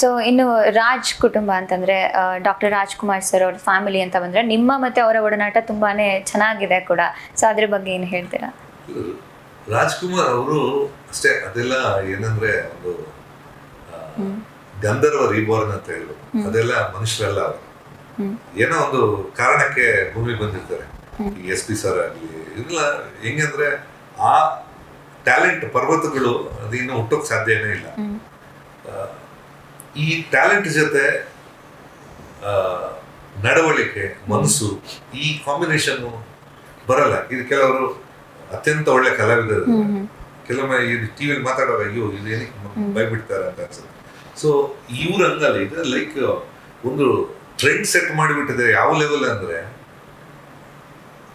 So ಇನ್ನು ರಾಜ್ ಕುಟುಂಬ ಅಂತಂದ್ರೆ ಡಾಕ್ಟರ್ ರಾಜ್ಕುಮಾರ್ ಸರ್ ಅವ್ರ ಫ್ಯಾಮಿಲಿ ಅಂತ ಬಂದ್ರೆ ನಿಮ್ಮ ಮತ್ತೆ ಅವರ ಒಡನಾಟ ತುಂಬಾನೇ ಚೆನ್ನಾಗಿದೆ ಕೂಡ. ಸೊ ಅದ್ರ ಬಗ್ಗೆ ಏನು ಹೇಳ್ತೀರಾ? ರಾಜ್ಕುಮಾರ್ ಅವರು ಅಷ್ಟೇ ಅದೆಲ್ಲ ಏನಂದ್ರೆ ಒಂದು ಗಂಧರ್ವ ರೀಬೋರ್ನ್ ಅಂತ ಹೇಳ್ಬೇಕು ಅದೆಲ್ಲ ಮನುಷ್ಯರಲ್ಲ ಅವರು. ಏನೋ ಒಂದು ಕಾರಣಕ್ಕೆ ಭೂಮಿ ಬಂದಿರ್ತಾರೆ. ಎಸ್ ಪಿ ಸರ್ ಆಗಲಿ ಇಲ್ಲ ಹೆಂಗಂದ್ರೆ ಆ ಟ್ಯಾಲೆಂಟ್ ಪರ್ವತಗಳು ಅದು ಇನ್ನು ಹುಟ್ಟೋಕ್ ಸಾಧ್ಯನೇ ಇಲ್ಲ. ಈ ಟ್ಯಾಲೆಂಟ್ ಜೊತೆ ನಡವಳಿಕೆ ಮನಸ್ಸು ಈ ಕಾಂಬಿನೇಷನ್ ಬರಲ್ಲ. ಇದು ಕೆಲವರು ಅತ್ಯಂತ ಒಳ್ಳೆ ಕಲಾವಿದರು. ಕೆಲವೊಮ್ಮೆ ಇದು ಟಿವಿಲಿ ಮಾತಾಡುವಾಗ ಅಯ್ಯೋ ಇದು ಏನಕ್ಕೆ ಬೈಬಿಡ್ತಾರೆ ಅಂತ ಅನ್ಸುತ್ತೆ. ಸೊ ಇವ್ರ ಹಂಗಲ್ಲ. ಇದು ಲೈಕ್ ಒಂದು ಟ್ರೆಂಡ್ ಸೆಟ್ ಮಾಡಿಬಿಟ್ಟಿದೆ ಯಾವ ಲೆವೆಲ್ ಅಂದ್ರೆ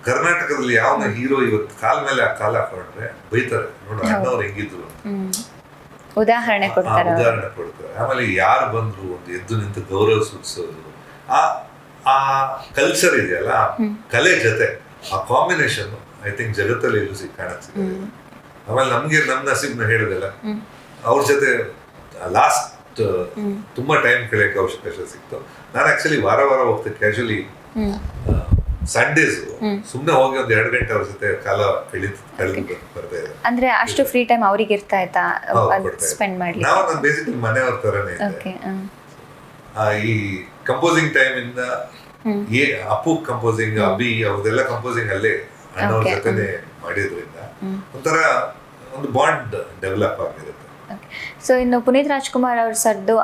ಕರ್ನಾಟಕದಲ್ಲಿ ಯಾವನ ಹೀರೋ ಇವತ್ತು ಕಾಲ್ ಮೇಲೆ ಆ ಕಾಲ ಹಾಕೊಂಡ್ರೆ ಬೈತಾರೆ. ನೋಡು ಅಣ್ಣವ್ರು ಹೆಂಗಿದ್ರು ಉದಾಹರಣೆ ಕೊಡ್ತಾರೆ ಉದಾಹರಣೆ ಕೊಡ್ತಾರೆ. ಆಮೇಲೆ ಯಾರು ಬಂದ್ರು ಒಂದು ಎದ್ದು ನಿಂತು ಗೌರವ ಸೂಚಿಸೋದು ಆ ಆ ಕಲ್ಚರ್ ಇದೆಯಲ್ಲ ಕಲೆ ಜೊತೆ ಆ ಕಾಂಬಿನೇಷನ್ ಐ ಥಿಂಕ್ ಜಗತ್ತಲ್ಲಿ ಎಲ್ಲೂ ಸಿಗಲ್ಲ. ಆಮೇಲೆ ನಮ್ಗೆ ನಮ್ ನಸೀಬ್ನ ಹೇಳಿದೆಲ್ಲ. ಅವ್ರ ಜೊತೆ ಲಾಸ್ಟ್ ತುಂಬಾ ಟೈಮ್ ಕಳೆಯಕ್ಕೆ ಅವಕಾಶ ಸಿಕ್ತು. ನಾನು ಆಕ್ಚುಲಿ ವಾರ ವಾರ ಹೋಗ್ತೇನೆ ಕ್ಯಾಶುಲಿ ಸಂಡೇಸ್ ಸುಮ್ಮನೆ ಹೋಗಿ ಒಂದ್ ಎರಡು ಗಂಟೆ ಅವ್ರ ಜೊತೆ ಕಾಲ ಕಳಿತು ಕಳೆದು ಬರ್ತಾ ಇದೆ ಅಂದ್ರೆ ಅಷ್ಟು ಫ್ರೀ ಟೈಮ್ ಅವ್ರಿಗೆ ಇರ್ತಾ ಆಯ್ತಾ. ಸ್ಪೆಂಡ್ ಮಾಡಿ ನಾವು ನಾನು ಬೇಸಿಕಲಿ ಮನೆಯವ್ರ ತರನೇ ಈ ಕಂಪೋಸಿಂಗ್ ಟೈಮ್ ಇಂದ ಏ ಅಪ್ಪು ಕಂಪೋಸಿಂಗ್ ಅಭಿ ಅವ್ರದೆಲ್ಲ ಕಂಪೋಸಿಂಗ್ ಅಲ್ಲೇ ಅಣ್ಣವ್ರ. ಜೊತೆನೆ ಮಾಡಿದ್ರಿಂದ. ಒಂಥರ ಒಂದು ಬಾಂಡ್ ಡೆವಲಪ್ ಆಗಿರುತ್ತೆ. ಸೊ ಇನ್ನು ಪುನೀತ್ ರಾಜ್ಕುಮಾರ್ ಅವ್ರ ಸರ್ದು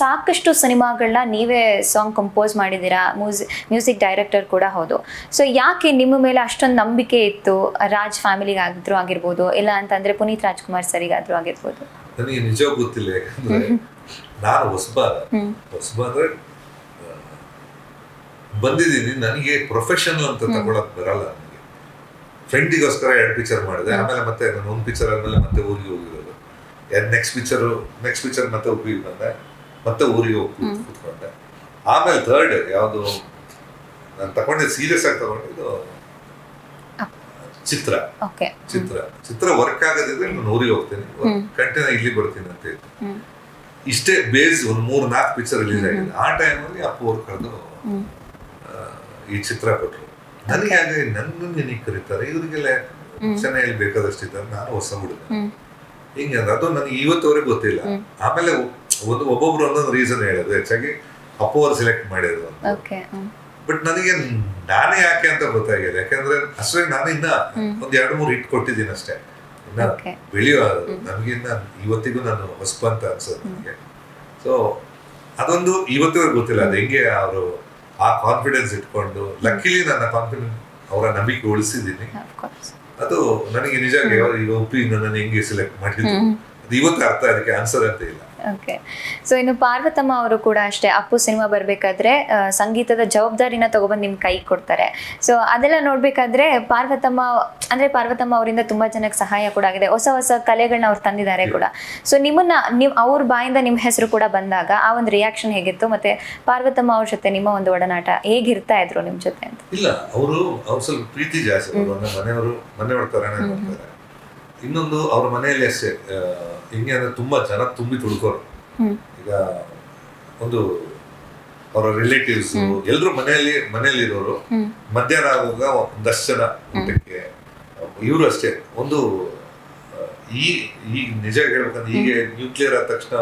ಸಾಕಷ್ಟು ಸಿನಿಮಾಗಳನ್ನ ನೀವೇ ಸಾಂಗ್ ಕಂಪೋಸ್ ಮಾಡಿದ್ದೀರಾ? ಮ್ಯೂಸಿಕ್ ಮ್ಯೂಸಿಕ್ ಡೈರೆಕ್ಟರ್ ಕೂಡ ಹೌದು. ಸೊ ಯಾಕೆ ನಿಮ್ಮ ಮೇಲೆ ಅಷ್ಟೊಂದು ನಂಬಿಕೆ ಇತ್ತು? ರಾಜ್ ಫ್ಯಾಮಿಲಿಗೆ ಆಗಿದ್ರು ಆಗಿರ್ಬೋದು ಇಲ್ಲ ಅಂತಂದ್ರೆ ಪುನೀತ್ ರಾಜ್ಕುಮಾರ್ ಸರಿಗಾದ್ರೂ ಆಗಿರ್ಬೋದು. ನನಗೆ ನಿಜ ಗೊತ್ತಿಲ್ಲ ಯಾಕಂದ್ರೆ ನಾನು ಹೊಸಬ. ಹೊಸಬ ಅಂದ್ರೆ ಬಂದಿದ್ದೀನಿ. ನನಗೆ ಪ್ರೊಫೆಷನಲ್ ಅಂತ ತಗೊಳಕ್ ಬರಲ್ಲ ನನಗೆ. ಫ್ರೆಂಡಿಗೋಸ್ಕರ ಎರಡು ಪಿಕ್ಚರ್ ಮಾಡಿದೆ. ಆಮೇಲೆ ಮತ್ತೆ ನಾನು ಒಂದು ಪಿಕ್ಚರ್ ಆದ್ಮೇಲೆ ಮತ್ತೆ ಊರಿಗೆ ಹೋಗಿರೋದು. ನೆಕ್ಸ್ಟ್ ಪಿಕ್ಚರ್ ನೆಕ್ಸ್ಟ್ ಪಿಕ್ಚರ್ ಮತ್ತೆ ಉಪ್ಪಿಗೆ ಬಂದೆ ಮತ್ತೆ ಊರಿಗೆ ಹೋಗಿ ಕೂತ್- ಕೂತ್ಕೊಂಡೆ. ಆಮೇಲೆ ಥರ್ಡ್ ಯಾವುದು ನಾನು ತಗೊಂಡಿದ್ದು ಸೀರಿಯಸ್ ಆಗಿ ತಗೊಂಡಿದ್ದು ಚಿತ್ರ. ಚಿತ್ರ. ಚಿತ್ರ ವರ್ಕ್ ಆಗದಿದ್ರೆ ನಾನು ಊರಿಗೆ ಹೋಗ್ತೀನಿ. ಕಂಟಿನ್ಯೂ ಇಲ್ಲಿ ಬರ್ತೀನಿ ಅಂತ ಇತ್ತು ಇಷ್ಟೇ ಬೇಸ್ ಒಂದ್ ಮೂರ್ ನಾಲ್ಕು ಪಿಕ್ಚರ್ ರಿಲೀಸ್ ಆಗಿದೆ ಆ ಟೈಮಲ್ಲಿ ಅಪ್ಪು ಅವ್ರು ಕರೆದು ಹ್ಮ್. ಈ ಚಿತ್ರ ಕೊಟ್ಟರು ನನಗೆ ಹಾಗೆ ನನ್ನ ನೆನಪು ಕರೀತಾರೆ? ಇವರಿಗೆಲ್ಲ ಚೆನ್ನೈಯಲ್ಲಿ ಬೇಕಾದಷ್ಟು ಇದ್ದಾರೆ ನಾನು ಹೊಸ ಹುಡುಗ. ಹಿಂಗೆ ಅದು ನನಗೆ ಇವತ್ತವರೆಗೆ ಗೊತ್ತಿಲ್ಲ. ಆಮೇಲೆ ಒಂದು ಒಬ್ಬೊಬ್ರು ಒಂದೊಂದು ರೀಸನ್ ಹೇಳೋದು ಹೆಚ್ಚಾಗಿ ಅಪ್ಪು ಅವ್ರು ಸೆಲೆಕ್ಟ್ ಮಾಡಿದ್ರು ಅಂತ. ಬಟ್ ನನಗೆ ನಾನೇ ಯಾಕೆ ಅಂತ ಗೊತ್ತಾಗಿದೆ ಯಾಕಂದ್ರೆ ಅಷ್ಟೇ ನಾನು ಇನ್ನ ಒಂದ್ ಎರಡು ಮೂರು ಹಿಟ್ ಕೊಟ್ಟಿದ್ದೀನಿ ಅಷ್ಟೇ. ಇನ್ನ ಬೆಳೆಯುವ ಬೆಳೆಯೋ ನಮಗಿನ್ನ ಇವತ್ತಿಗೂ ನಾನು ಹೊಸಪು ಅಂತ ಅನ್ಸೋದು ನನಗೆ. ಸೊ ಅದೊಂದು ಇವತ್ತಿಗೂ ಗೊತ್ತಿಲ್ಲ. ಅದು ಹೆಂಗೆ ಅವರು ಆ ಕಾನ್ಫಿಡೆನ್ಸ್ ಇಟ್ಕೊಂಡು ಲಕ್ಕಿಲಿ ನನ್ನ ಕಾನ್ಫಿಡೆನ್ಸ್ ಅವರ ನಂಬಿಕೆ ಉಳಿಸಿದ್ದೀನಿ. ಅದು ನನಗೆ ನಿಜ ಈಗ ಉಪ್ಪಿ ನಾನು ಹೆಂಗೆ ಸೆಲೆಕ್ಟ್ ಮಾಡಿದ್ರು ಅದು ಇವತ್ತು ಅರ್ಥ ಅದಕ್ಕೆ ಆನ್ಸರ್ ಅಂತ ಇಲ್ಲ. ಓಕೆ ಸೊ ಇನ್ನು ಪಾರ್ವತಮ್ಮ ಅವರು ಕೂಡ ಅಷ್ಟೇ ಅಪ್ಪು ಸಿನಿಮಾ ಬರಬೇಕಾದ್ರೆ ಸಂಗೀತದ ಜವಾಬ್ದಾರಿನ ತಗೊಬಂದು ನಿಮ್ಮ ಕೈ ಕೊಡ್ತಾರೆ. ಸೊ ಅದೆಲ್ಲ ನೋಡ್ಬೇಕಾದ್ರೆ ಪಾರ್ವತಮ್ಮ ಅಂದ್ರೆ ಪಾರ್ವತಮ್ಮ ಅವರಿಂದ ತುಂಬಾ ಜನಕ್ಕೆ ಸಹಾಯ ಕೂಡ ಆಗಿದೆ. ಹೊಸ ಹೊಸ ಕಲೆಗಳನ್ನ ಅವ್ರು ತಂದಿದ್ದಾರೆ ಕೂಡ. ಸೊ ನಿಮ್ಮನ್ನ ನಿಮ್ ಅವ್ರ ಬಾಯಿಂದ ನಿಮ್ಮ ಹೆಸರು ಕೂಡ ಬಂದಾಗ ಆ ಒಂದು ರಿಯಾಕ್ಷನ್ ಹೇಗಿತ್ತು? ಮತ್ತೆ ಪಾರ್ವತಮ್ಮ ಅವ್ರ ಜೊತೆ ನಿಮ್ಮ ಒಂದು ಒಡನಾಟ ಹೇಗಿರ್ತಾ ಇದ್ರು ನಿಮ್ಮ ಜೊತೆ ಅಂತ? ಇಲ್ಲ ಅವರು ಅವ್ರು ಸ್ವಲ್ಪ ಪ್ರೀತಿ ಜಾಸ್ತಿ ಮನೆಯವರು ಮನೆ ನೋಡ್ತಾರೆ. ಇನ್ನೊಂದು ಅವ್ರ ಮನೆಯಲ್ಲಿ ಅಷ್ಟೇ ಹೆಂಗೆ ಅಂದ್ರೆ ತುಂಬಾ ಜನ ತುಂಬಿ ತುಳ್ಕೋರು. ಈಗ ಒಂದು ಅವರ ರಿಲೇಟಿವ್ಸ್ ಎಲ್ರು ಮನೆಯಲ್ಲಿ ಮನೆಯಲ್ಲಿ ಇರೋರು ಹ್ಮ್. ಮಧ್ಯಾಹ್ನ ಆಗುವಾಗ ಒಂದಷ್ಟು ಜನ ಊಟಕ್ಕೆ ಇವರು ಅಷ್ಟೇ. ಒಂದು ಈ ಈ ಈಗ ನಿಜ ಹೇಳ್ಬೇಕಂದ್ರೆ ಹೀಗೆ ನ್ಯೂಕ್ಲಿಯರ್ ಆದ ತಕ್ಷಣ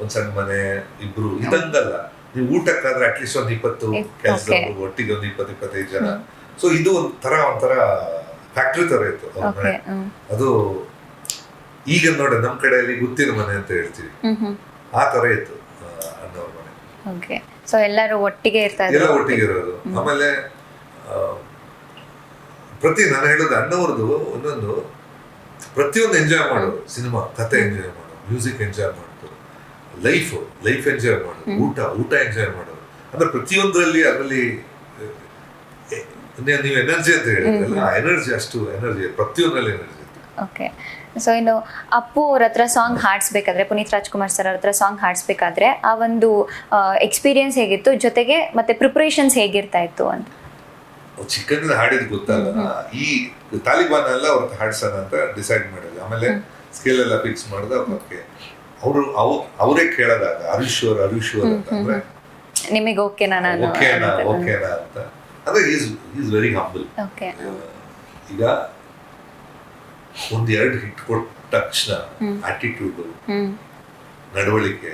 ಒಂದ್ ಸಣ್ಣ ಮನೆ ಇಬ್ರು ಇದಂಗಲ್ಲ. ನೀವು ಊಟಕ್ಕಾದ್ರೆ ಅಟ್ಲೀಸ್ಟ್ ಒಂದ್ ಇಪ್ಪತ್ತು ಇಪ್- ಕೆಲಸದವರು ಒಟ್ಟಿಗೆ ಒಂದ್ ಇಪ್ಪತ್ತು ಇಪ್ಪತ್ತೈದು ಜನ. ಸೊ ಇದು ಒಂಥರ ಒಂಥರ ಫ್ಯಾಕ್ಟ್ರಿ ತರ ಇತ್ತು ಅವ್ರ ಓಕೆ ಮನೆ. ಅದು ಈಗ ನೋಡಿ ನಮ್ ಕಡೆಯಲ್ಲಿ ಗುತ್ತಿನ ಮನೆ ಅಂತ ಹೇಳ್ತೀವಿ. ಆ ತರ ಇತ್ತು ಅಣ್ಣವ್ರ ಮನೆ. ಓಕೆ ಸೊ ಎಲ್ಲರೂ ಒಟ್ಟಿಗೆ ಇರ್ತಾ ಎಲ್ಲ ಒಟ್ಟಿಗೆ ಇರೋದು. ಆಮೇಲೆ ಪ್ರತಿ ನಾನು ಹೇಳೋದು ಅಣ್ಣವ್ರದ್ದು ಒಂದೊಂದು ಪ್ರತಿಯೊಂದು ಎಂಜಾಯ್ ಮಾಡೋದು ಸಿನಿಮಾ ಕತೆ ಎಂಜಾಯ್ ಮಾಡೋದು ಮ್ಯೂಸಿಕ್ ಎಂಜಾಯ್ ಮಾಡೋದು ಲೈಫ್ ಲೈಫ್ ಎಂಜಾಯ್ ಮಾಡೋದು ಊಟ ಊಟ ಎಂಜಾಯ್ ಮಾಡೋದು ಅಂದ್ರೆ ಪ್ರತಿಯೊಂದರಲ್ಲಿ ಅದರಲ್ಲಿ ನೀವು ಎನರ್ಜಿ ಅಂತ ಹೇಳಿದ್ರಲ್ಲ ಎನರ್ಜಿ ಅಷ್ಟು ಎನರ್ಜಿ ಪ್ರತಿಯೊಂದರಲ್ಲಿ ಎನರ್ಜಿ ಓಕೆ. ಸೊ ಇನ್ನು ಅಪ್ಪು ಅವ್ರ ಹತ್ರ ಸಾಂಗ್ ಹಾಡಿಸ್ಬೇಕಾದ್ರೆ ಪುನೀತ್ ರಾಜ್ಕುಮಾರ್ ಸರ್ ಅವ್ರ ಹತ್ರ ಸಾಂಗ್ ಹಾಡಿಸ್ಬೇಕಾದ್ರೆ ಆ ಒಂದು ಎಕ್ಸ್ಪೀರಿಯನ್ಸ್ ಹೇಗಿತ್ತು? ಜೊತೆಗೆ ಮತ್ತೆ ಪ್ರಿಪ್ರೇಷನ್ಸ್ ಹೇಗಿರ್ತಾ ಇತ್ತು ಅಂತ. ಚಿಕ್ಕಂದ ಹಾಡಿದ್ ಗೊತ್ತಲ್ಲ. ಈ ತಾಲಿಬಾನ್ ಎಲ್ಲ ಅವ್ರ ಹಾಡ್ಸೋಣ ಅಂತ ಡಿಸೈಡ್ ಮಾಡಿದ್ವಿ. ಆಮೇಲೆ ಸ್ಕೇಲ್ ಎಲ್ಲ ಫಿಕ್ಸ್ ಮಾಡಿದ ಅವ್ರಿಗೆ ಅವರು ಅವರೇ ಕೇಳೋದಾಗ ಅರಿಶ್ವರ್ ಅರಿಶ್ವರ್ ಅಂತ ಅಂದ್ರೆ ನಿಮಗೆ ಓಕೆನಾ ನಾನು? ಓಕೆನಾ ಓಕೆನಾ ಅಂತ. ಅಂದ್ರೆ is is very humble okay ಈಗ ಒಂದ್ ಎರಡು ಹಿಟ್ ಕೊಟ್ಟ ತಕ್ಷಣ ಆಟಿಟ್ಯೂಡ್ ನಡವಳಿಕೆ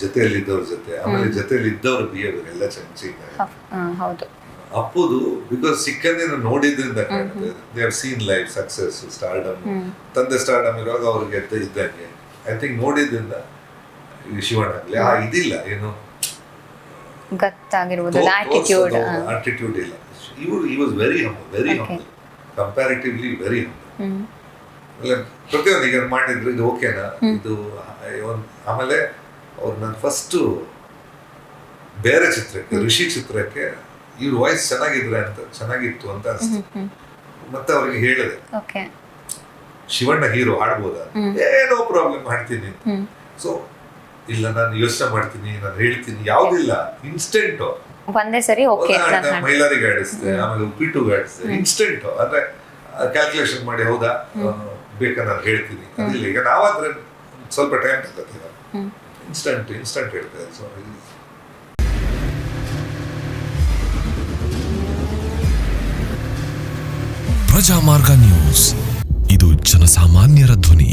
ಜೊತೆಯಲ್ಲಿದ್ದವ್ರ ಜೊತೆ ಆಮೇಲೆ ಜೊತೆಯಲ್ಲಿ ಇದ್ದವ್ರ ಬಿಹೇವಿಯರ್ ಎಲ್ಲ ಚೆನ್ನಾಗಿ ಚೇಂಜ್ ಹೌದು. ಅಪ್ಪುದು ಬಿಕಾಸ್ ಸಿಕ್ಕಂದಿನ ನೋಡಿದ್ರಿಂದ they have seen life success stardom ತಂದೆ ಸ್ಟಾರ್ಡಮ್ ಇರುವಾಗ ಅವ್ರಿಗೆ ಇದ್ದಂಗೆ. ಐ ಥಿಂಕ್ ನೋಡಿದ್ರಿಂದ ಶಿವಣ್ಣ ಆಗ್ಲಿ ಆ ಇದಿಲ್ಲ ಏನು ಗೊತ್ತಾಗಿರ್ಬೋದು ಆಟಿಟ್ಯೂಡ್ ಆಟಿಟ್ಯೂಡ್ ಇಲ್ಲ. ಇವರು ಈ was very humble very. Humble comparatively very humble ಪ್ರತಿಯೊಂದು ಈಗ ಮಾಡಿದ್ರು ಇದು ಓಕೆನಾ ಇದು ಆಮೇಲೆ ಅವ್ರು ನಾನು ಫಸ್ಟು ಬೇರೆ ಚಿತ್ರಕ್ಕೆ ಋಷಿ ಚಿತ್ರಕ್ಕೆ ಇವ್ರ ವಾಯ್ಸ್ ಚೆನ್ನಾಗಿದ್ರೆ ಅಂತ ಚೆನ್ನಾಗಿತ್ತು ಅಂತ ಅನಿಸ್ತು. ಮತ್ತೆ ಅವ್ರಿಗೆ ಹೇಳಿದೆ. ಶಿವಣ್ಣ ಹೀರೋ ಹಾಡ್ಬೋದ ಏನೋ ಪ್ರಾಬ್ಲಮ್ ಮಾಡ್ತೀನಿ ಸೊ ಇಲ್ಲ ನಾನು ಯೋಚನೆ ಮಾಡ್ತೀನಿ ನಾನು ಹೇಳ್ತೀನಿ ಯಾವ್ದಿಲ್ಲ ಇನ್ಸ್ಟೆಂಟ್ ಒಂದೇ ಸರಿ ಓಕೆ ನಾನು ಮೈಲಾರಿಗೆ ಆಡಿಸ್ದೆ ಆಮೇಲೆ ಟು ಆಡಿಸ್ದೆ ಇನ್ಸ್ಟೆಂಟ್ ಅಂದ್ರೆ ಕ್ಯಾಲ್ಕುಲೇಷನ್ ಮಾಡಿ ಹೌದಾ? ಬೇಕಾ ನಾನು ಹೇಳ್ತೀನಿ. ಅದಿಲ್ಲ ಈಗ ನಾವಾದ್ರೆ ಸ್ವಲ್ಪ ಟೈಮ್ ತಗೋತೀವಿ ಇನ್ಸ್ಟಂಟ್ ಇನ್ಸ್ಟಂಟ್ ಹೇಳ್ತೇವೆ ಸೊ ಪ್ರಜಾಮಾರ್ಗ ನ್ಯೂಸ್. ಇದು ಜನಸಾಮಾನ್ಯರ ಧ್ವನಿ.